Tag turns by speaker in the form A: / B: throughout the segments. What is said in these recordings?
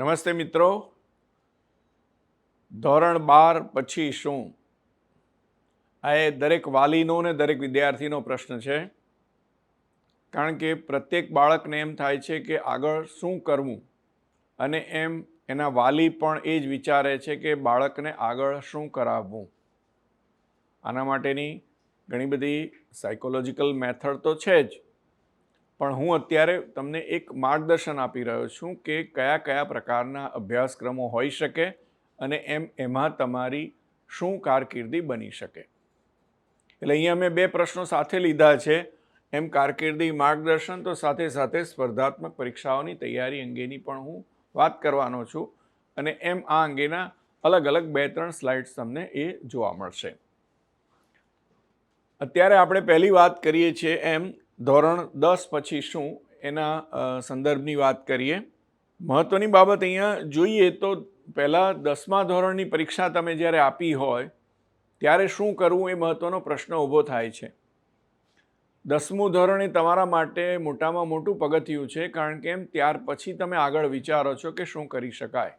A: નમસ્તે મિત્રો. ધોરણ બાર પછી શું? આ એ દરેક વાલીનો ને દરેક વિદ્યાર્થીનો પ્રશ્ન છે. કારણ કે પ્રત્યેક બાળકને એમ થાય છે કે આગળ શું કરવું? અને એમ એના વાલી પણ એ જ વિચારે છે કે બાળકને આગળ શું કરાવવું? આના માટેની ઘણી બધી સાયકોલોજીકલ મેથડ તો છે જ. પણ હું અત્યારે તમને એક માર્ગદર્શન આપી રહ્યો છું કે કયા કયા પ્રકારના અભ્યાસક્રમો હોઈ શકે અને એમ એમાં તમારી શું કારકિર્દી બની શકે. એટલે અહીંયા મેં બે પ્રશ્નો સાથે લીધા છે. એમ કારકિર્દી માર્ગદર્શન તો સાથે સાથે સ્પર્ધાત્મક પરીક્ષાઓની તૈયારી અંગેની પણ હું વાત કરવાનો છું અને એમ આ અંગેના અલગ અલગ બે ત્રણ સ્લાઇડ્સ તમને એ જોવા મળશે. અત્યારે આપણે પહેલી વાત કરીએ છીએ એમ ધોરણ દસ પછી શું એના સંદર્ભની વાત કરીએ. મહત્ત્વની બાબત અહીંયા જોઈએ તો પહેલાં દસમા ધોરણની પરીક્ષા તમે જ્યારે આપી હોય, ત્યારે શું કરવું એ મહત્ત્વનો પ્રશ્ન ઊભો થાય છે. દસમું ધોરણ એ તમારા માટે મોટામાં મોટું પગથિયું છે, કારણ કે એમ ત્યાર પછી તમે આગળ વિચારો છો કે શું કરી શકાય.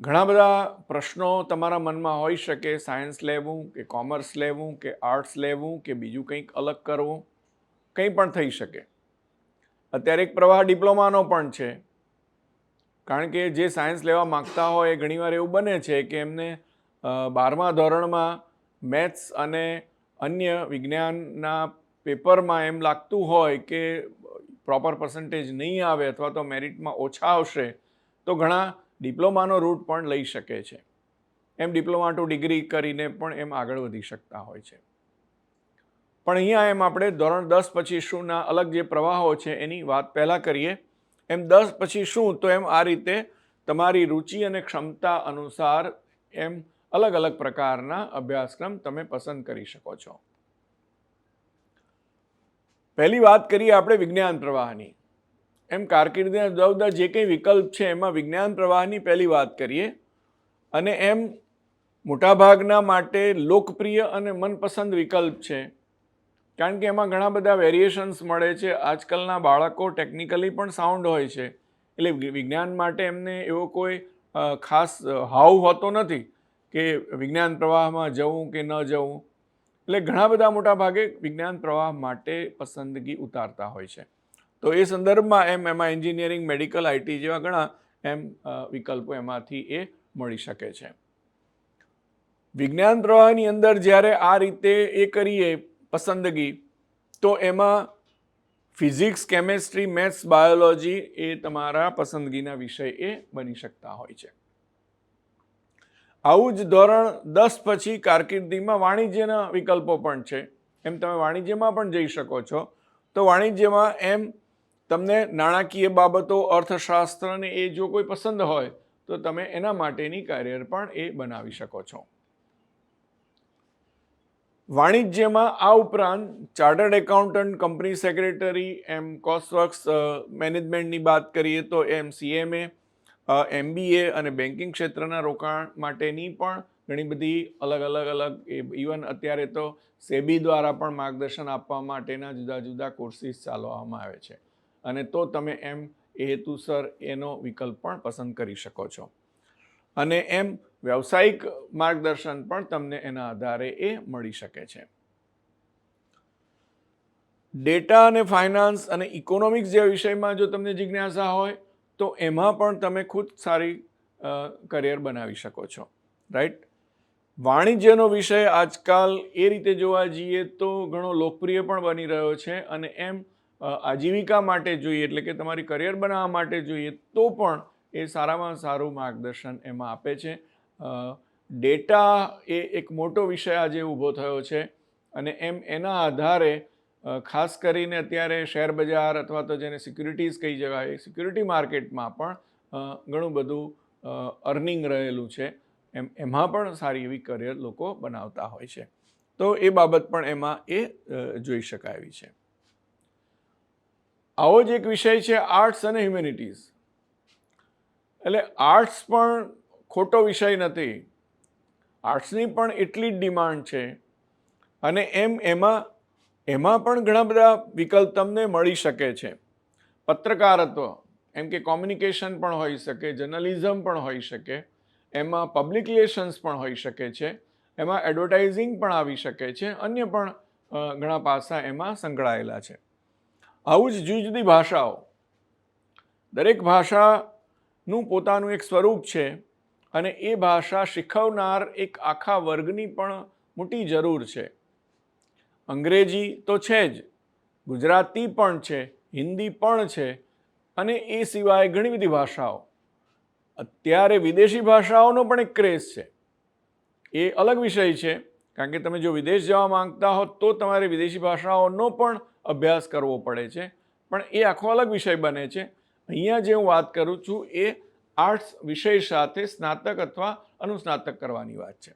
A: ઘણા બધા પ્રશ્નો તમારા મનમાં હોઈ શકે. સાયન્સ લેવું કે કોમર્સ લેવું કે આર્ટ્સ લેવું કે બીજું કંઈક અલગ કરવું, કંઈ પણ થઈ શકે. અત્યારે એક પ્રવાહ ડિપ્લોમાનો પણ છે. કારણ કે જે સાયન્સ લેવા માગતા હોય એ ઘણીવાર એવું બને છે કે એમને બારમા ધોરણમાં મેથ્સ અને અન્ય વિજ્ઞાનના પેપરમાં એમ લાગતું હોય કે પ્રોપર પર્સન્ટેજ નહીં આવે અથવા તો મેરિટમાં ઓછા આવશે, તો ઘણા ડિપ્લોમાનો રૂટ પણ લઈ શકે છે. એમ ડિપ્લોમા ટુ ડિગ્રી કરીને પણ એમ આગળ વધી શકતા હોય છે. પણ અહીંયા એમ આપણે ધોરણ દસ પછી શુંના અલગ જે પ્રવાહો છે એની વાત પહેલાં કરીએ. એમ દસ પછી શું તો એમ આ રીતે તમારી રુચિ અને ક્ષમતા અનુસાર એમ અલગ અલગ પ્રકારના અભ્યાસક્રમ તમે પસંદ કરી શકો છો. પહેલી વાત કરીએ આપણે વિજ્ઞાન પ્રવાહની. એમ કારકિર્દીના જુદા જુદા જે કંઈ વિકલ્પ છે, એમાં વિજ્ઞાન પ્રવાહની પહેલી વાત કરીએ અને એમ મોટાભાગના માટે લોકપ્રિય અને મનપસંદ વિકલ્પ છે. કારણ કે એમાં ઘણા બધા વેરિએશન્સ મળે છે. આજકાલના બાળકો ટેકનિકલી પણ સાઉન્ડ હોય છે. એટલે વિજ્ઞાન માટે એમને એવો કોઈ ખાસ હાવ હોતો નથી કે વિજ્ઞાન પ્રવાહમાં જવું કે ન જવું. એટલે ઘણા બધા મોટા ભાગે વિજ્ઞાન પ્રવાહ માટે પસંદગી ઉતારતા હોય છે. તો એ સંદર્ભમાં એમ એમાં એન્જિનિયરિંગ, મેડિકલ આઈટી જેવા ઘણા એમ વિકલ્પો એમાંથી એ મળી શકે છે. વિજ્ઞાન પ્રવાહની અંદર જ્યારે આ રીતે એ કરીએ પસંદગી, તો એમાં ફિઝિક્સ, કેમેસ્ટ્રી, મેથ્સ, બાયોલોજી એ તમારા પસંદગીના વિષય એ બની શકતા હોય છે. આવું જ ધોરણ દસ પછી કારકિર્દીમાં વાણિજ્યના વિકલ્પો પણ છે. એમ તમે વાણિજ્યમાં પણ જઈ શકો છો. તો વાણિજ્યમાં એમ તમને નાણાકીય બાબતો, અર્થશાસ્ત્રને એ જો કોઈ પસંદ હોય, તો તમે એના માટેની કરિયર પણ એ બનાવી શકો છો. વાણિજ્યમાં આ ઉપરાંત ચાર્ટર્ડ એકાઉન્ટન્ટ, કંપની સેક્રેટરી, એમ કોસ્ટવર્ક્સ મેનેજમેન્ટની વાત કરીએ તો એમ સીએમએ એમબીએ અને બેન્કિંગ ક્ષેત્રના રોકાણ માટેની પણ ઘણી બધી અલગ અલગ અલગ ઇવન અત્યારે તો સેબી દ્વારા પણ માર્ગદર્શન આપવા માટેના જુદા જુદા કોર્સિસ ચાલવામાં આવે છે. અને તો તમે એમ એ હેતુસર એનો વિકલ્પ પણ પસંદ કરી શકો છો. અને એમ વ્યવસાયિક માર્ગદર્શન પણ તમને એના આધારે એ મળી શકે છે. ડેટા અને ફાઇનાન્સ અને ઇકોનોમિક્સ જે વિષયમાં જો તમને જિજ્ઞાસા હોય, તો એમાં પણ તમે ખુદ સારી કરિયર બનાવી શકો છો. રાઈટ? વાણિજ્યનો વિષય આજકાલ એ રીતે જોવા જઈએ તો ઘણો લોકપ્રિય પણ બની રહ્યો છે અને એમ આજીવિકા માટે જોઈએ, એટલે કે તમારી કરિયર બનાવવા માટે જોઈએ, તો પણ એ સારામાં સારું માર્ગદર્શન એમાં આપે છે. ડેટા એ એક મોટો વિષય આજે ઊભો થયો છે અને એમ એના આધારે ખાસ કરીને અત્યારે શેર બજાર અથવા તો જેને સિક્યુરિટીઝ કહી જવાય સિક્યુરિટી માર્કેટમાં પણ ઘણું બધું અર્નિંગ રહેલું છે. એમ, એમાં પણ સારી એવી કરિયર લોકો બનાવતા હોય છે. તો એ બાબત પણ એમાં એ જોઈ શકાય એવી છે. આવો જ એક વિષય છે આર્ટ્સ અને હ્યુમેનિટીઝ. એટલે આર્ટ્સ પણ ખોટો વિષય નથી. આર્ટ્સની પણ એટલી જ ડિમાન્ડ છે. અને એમ એમાં એમાં પણ ઘણા બધા વિકલ્પ તમને મળી શકે છે. પત્રકારત્વ, એમ કે કોમ્યુનિકેશન પણ હોઈ શકે, જર્નલિઝમ પણ હોઈ શકે, એમાં પબ્લિક રિલેશન્સ પણ હોઈ શકે છે, એમાં એડવર્ટાઇઝિંગ પણ આવી શકે છે, અન્ય પણ ઘણા પાસા એમાં સંકળાયેલા છે. આવું જ જુદી જુદી ભાષાઓ. દરેક ભાષાનું પોતાનું એક સ્વરૂપ છે અને એ ભાષા શીખવનાર એક આખા વર્ગની પણ મોટી જરૂર છે. અંગ્રેજી તો છે જ, ગુજરાતી પણ છે, હિન્દી પણ છે અને એ સિવાય ઘણી બધી ભાષાઓ. અત્યારે વિદેશી ભાષાઓનો પણ એક ક્રેઝ છે. એ અલગ વિષય છે. કારણ કે તમે જો વિદેશ જવા માંગતા હો, તો તમારે વિદેશી ભાષાઓનો પણ અભ્યાસ કરવો પડે છે. પણ એ આખો અલગ વિષય બને છે. અહીંયા જે હું વાત કરું છું, એ આર્ટ્સ વિષય સાથે સ્નાતક અથવા અનુસ્નાતક કરવાની વાત છે.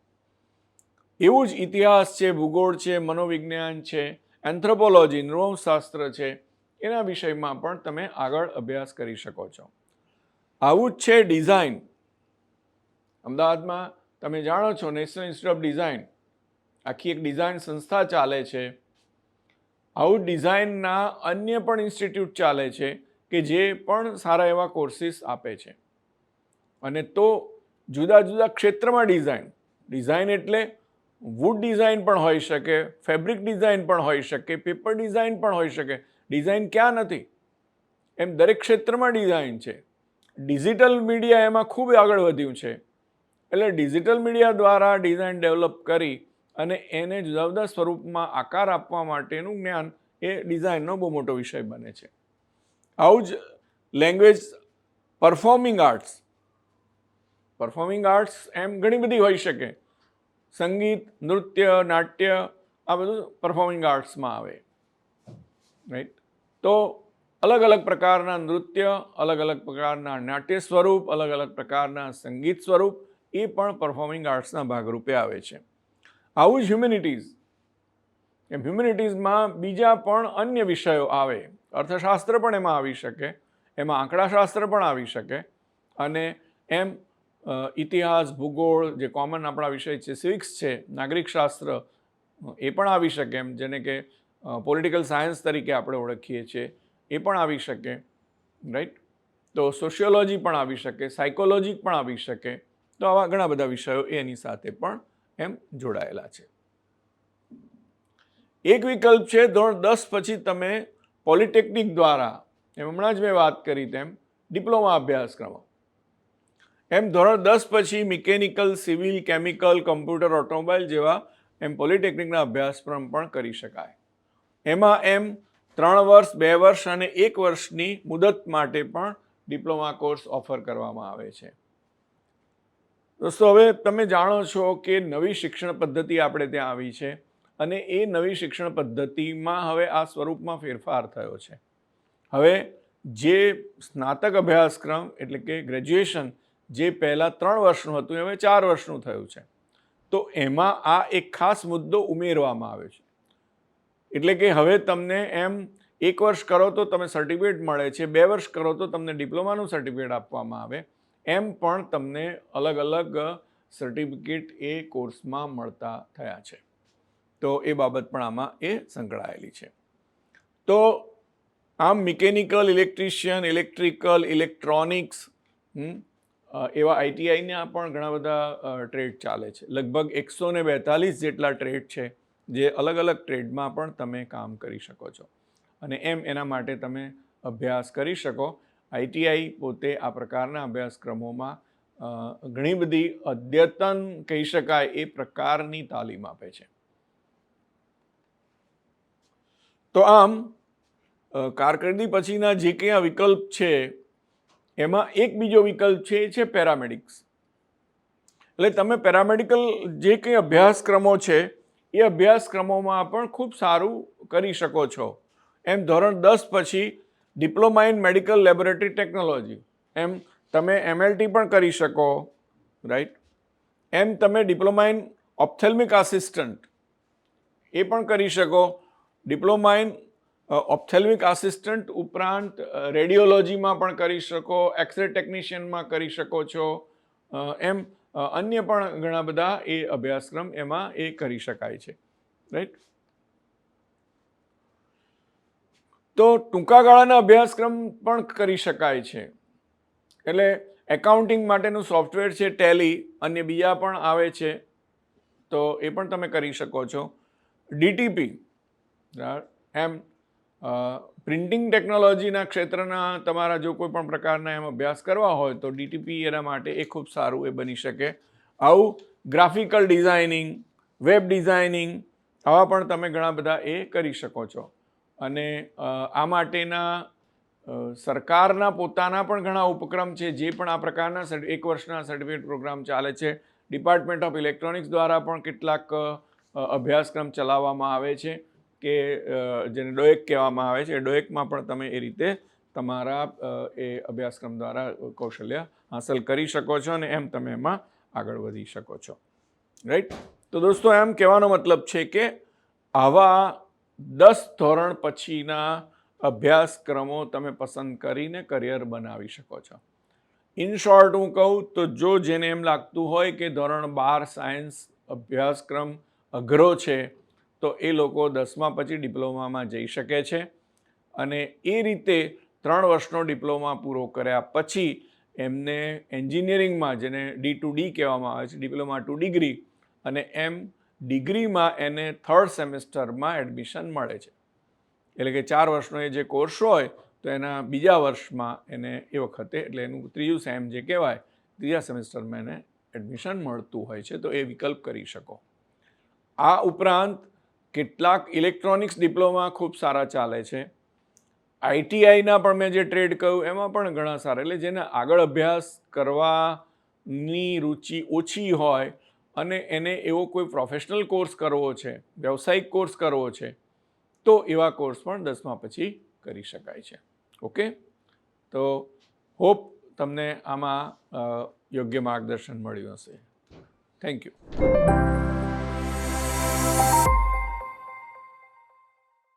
A: એવું જ ઇતિહાસ છે, ભૂગોળ છે, મનોવિજ્ઞાન છે, એન્થ્રોપોલોજી નૃવંશાસ્ત્ર છે, એના વિષયમાં પણ તમે આગળ અભ્યાસ કરી શકો છો. આવું જ છે ડિઝાઇન. અમદાવાદમાં તમે જાણો છો, નેશનલ ઇન્સ્ટિટ્યૂટ ઓફ ડિઝાઇન. આખી એક ડિઝાઇન સંસ્થા ચાલે છે. આવું ડિઝાઇનના અન્ય પણ ઇન્સ્ટિટ્યૂટ ચાલે છે કે જે પણ સારા એવા કોર્સિસ આપે છે. અને તો જુદા જુદા ક્ષેત્રમાં ડિઝાઇન ડિઝાઇન એટલે વુડ ડિઝાઇન પણ હોઈ શકે, ફેબ્રિક ડિઝાઇન પણ હોઈ શકે, પેપર ડિઝાઇન પણ હોઈ શકે. ડિઝાઇન ક્યાં નથી? એમ દરેક ક્ષેત્રમાં ડિઝાઇન છે. ડિજિટલ મીડિયા એમાં ખૂબ આગળ વધ્યું છે. એટલે ડિજિટલ મીડિયા દ્વારા ડિઝાઇન ડેવલપ કરી અને એને જુદા સ્વરૂપમાં આકાર આપવા માટેનું જ્ઞાન એ ડિઝાઇનનો બહુ મોટો વિષય બને છે. આવું જ language performing arts performing arts એમ ઘણી બધી હોઈ શકે. સંગીત, નૃત્ય, નાટ્ય, આ બધું પરફોર્મિંગ આર્ટ્સમાં આવે. રાઈટ તો અલગ અલગ પ્રકારના નૃત્ય, અલગ અલગ પ્રકારના નાટ્ય સ્વરૂપ, અલગ અલગ પ્રકારના સંગીત સ્વરૂપ એ પણ પરફોર્મિંગ આર્ટ્સના ભાગરૂપે આવે છે. આવું જ હ્યુમેનિટીઝ એમ હ્યુમેનિટીઝમાં બીજા પણ અન્ય વિષયો આવે. અર્થશાસ્ત્ર પણ એમાં આવી શકે, એમાં આંકડાશાસ્ત્ર પણ આવી શકે, અને એમ ઇતિહાસ, ભૂગોળ, જે કોમન આપણા વિષય છે સિવિક્સ છે નાગરિક શાસ્ત્ર એ પણ આવી શકે એમ, જેને કે પોલિટિકલ સાયન્સ તરીકે આપણે ઓળખીએ છીએ, એ પણ આવી શકે રાઈટ તો સોશિયોલોજી પણ આવી શકે સાયકોલોજી પણ આવી શકે, તો આવા ઘણા બધા વિષયો એની સાથે પણ એમ જોડાયેલા છે. એક વિકલ્પ છે, ધોરણ દસ પછી તમે પોલિટેકનિક દ્વારા, એમ હમણાં જ મેં વાત કરી તેમ, ડિપ્લોમા અભ્યાસક્રમો. એમ ધોરણ દસ પછી mechanical, civil, chemical, computer, automobile જેવા, એમ પોલિટેકનિકના અભ્યાસક્રમ પણ કરી શકાય. એમાં એમ ત્રણ વર્ષ, બે વર્ષ અને એક વર્ષની મુદત માટે પણ ડિપ્લોમા કોર્સ ઓફર કરવામાં આવે છે. દોસ્તો, હવે તમે જાણો છો કે નવી શિક્ષણ પદ્ધતિ આપણે ત્યાં આવી છે અને એ નવી શિક્ષણ પદ્ધતિમાં હવે આ સ્વરૂપમાં ફેરફાર થયો છે. હવે જે સ્નાતક અભ્યાસક્રમ એટલે કે ગ્રેજ્યુએશન જે પહેલાં ત્રણ વર્ષનું હતું હવે ચાર વર્ષનું થયું છે. તો એમાં આ એક ખાસ મુદ્દો ઉમેરવામાં આવ્યો છે. એટલે કે હવે તમને એમ એક વર્ષ કરો તો તમે સર્ટિફિકેટ મળે છે, બે વર્ષ કરો તો તમને ડિપ્લોમાનું સર્ટિફિકેટ આપવામાં આવે. એમ પણ તમને અલગ અલગ સર્ટિફિકેટ એ કોર્સમાં મળતા થયા છે. તો એ બાબત પણ આમાં એ સંકળાયેલી છે. તો આમ મિકેનિકલ ઇલેક્ટ્રિશિયન ઇલેક્ટ્રિકલ ઇલેક્ટ્રોનિક્સ એવા આઈટીઆઈના પણ ઘણા બધા ટ્રેડ ચાલે છે. લગભગ એકસો ને બેતાલીસ જેટલા ટ્રેડ છે જે અલગ અલગ ટ્રેડમાં પણ તમે કામ કરી શકો છો. અને એમ એના માટે તમે અભ્યાસ કરી શકો. આઈટીઆઈ પોતે આ પ્રકારના અભ્યાસક્રમોમાં ઘણી બધી અદ્યતન કહી શકાય એ પ્રકારની તાલીમ આપે છે. તો આમ કારકિર્દી પછીના જે આ વિકલ્પ છે, એમાં એક બીજો વિકલ્પ છે, એ છે પેરામેડિક્સ. એટલે તમે પેરામેડિકલ જે કંઈ અભ્યાસક્રમો છે, એ અભ્યાસક્રમોમાં પણ ખૂબ સારું કરી શકો છો. એમ ધોરણ દસ પછી diploma in medical laboratory technology એમ તમે એમએલટી પણ કરી શકો રાઈટ એમ તમે ડિપ્લોમા ઇન ઓપ્થેલ્મિક આસિસ્ટન્ટ એ પણ કરી શકો. ડિપ્લોમા ઇન ઓપ્થેલ્મિક આસિસ્ટન્ટ ઉપરાંત રેડિયોલોજીમાં પણ કરી શકો એક્સરે ટેકનિશિયનમાં કરી શકો છો. એમ અન્ય પણ ઘણા બધા એ અભ્યાસક્રમ એમાં એ કરી શકાય છે રાઈટ તો ટૂંકા ગાળાના અભ્યાસક્રમ પણ કરી શકાય છે. એટલે એકાઉન્ટિંગ માટેનું સોફ્ટવેર છે ટેલી અને બીજા પણ આવે છે. તો એ પણ તમે કરી શકો છો. ડીટીપી એમ પ્રિન્ટિંગ ટેકનોલોજીના ક્ષેત્રના તમારા જો કોઈ પણ પ્રકારના એમ અભ્યાસ કરવા હોય તો ડીટીપી એના માટે એ ખૂબ સારું એ બની શકે. આવું ગ્રાફિકલ ડિઝાઇનિંગ, વેબ ડિઝાઇનિંગ, આવા પણ તમે ઘણા બધા એ કરી શકો છો. અને આ માટેના સરકારના પોતાના પણ ઘણા ઉપક્રમ છે, જે પણ આ પ્રકારના એક વર્ષના સર્ટિફિકેટ પ્રોગ્રામ ચાલે છે. ડિપાર્ટમેન્ટ ઓફ ઇલેક્ટ્રોનિક્સ દ્વારા પણ કેટલાક અભ્યાસક્રમ ચલાવવામાં આવે છે કે જેને ડોએક કહેવામાં આવે છે. ડોએકમાં પણ તમે એ રીતે તમારા એ અભ્યાસક્રમ દ્વારા કૌશલ્ય હાંસલ કરી શકો છો અને એમ તમે એમાં આગળ વધી શકો છો. રાઈટ તો દોસ્તો, એમ કહેવાનો મતલબ છે કે આવા દસ ધોરણ પછીના અભ્યાસક્રમો તમે પસંદ કરીને કરિયર બનાવી શકો છો. ઇન શોર્ટ હું કહું તો જો જેને એમ લાગતું હોય કે ધોરણ બાર સાયન્સ અભ્યાસક્રમ અઘરો છે, તો એ લોકો દસમા પછી ડિપ્લોમામાં જઈ શકે છે અને એ રીતે ત્રણ વર્ષનો ડિપ્લોમા પૂરો કર્યા પછી એમને એન્જિનિયરિંગમાં, જેને ડી ટુ ડી કહેવામાં આવે છે, ડિપ્લોમા ટુ ડિગ્રી અને એમ ડિગ્રીમાં એને થર્ડ સેમેસ્ટરમાં એડમિશન મળે છે. એટલે કે ચાર વર્ષનો એ જે કોર્સ હોય, તો એના બીજા વર્ષમાં એને એ વખતે, એટલે એનું ત્રીજું સેમ જે કહેવાય, ત્રીજા સેમેસ્ટરમાં એને એડમિશન મળતું હોય છે. તો એ વિકલ્પ કરી શકો. આ ઉપરાંત કેટલાક ઇલેક્ટ્રોનિક્સ ડિપ્લોમા ખૂબ સારા ચાલે છે. આઈટીઆઈના પણ મેં જે ટ્રેડ કહ્યું એમાં પણ ઘણા સારા. એટલે જેને આગળ અભ્યાસ કરવાની રુચિ ઓછી હોય અને એને એવો કોઈ પ્રોફેશનલ કોર્સ કરવો છે, વ્યવસાયિક કોર્સ કરવો છે, તો એવા કોર્સ પણ દસમા પછી કરી શકાય છે. ઓકે તો હોપ તમને આમાં યોગ્ય માર્ગદર્શન મળ્યું હશે. Thank you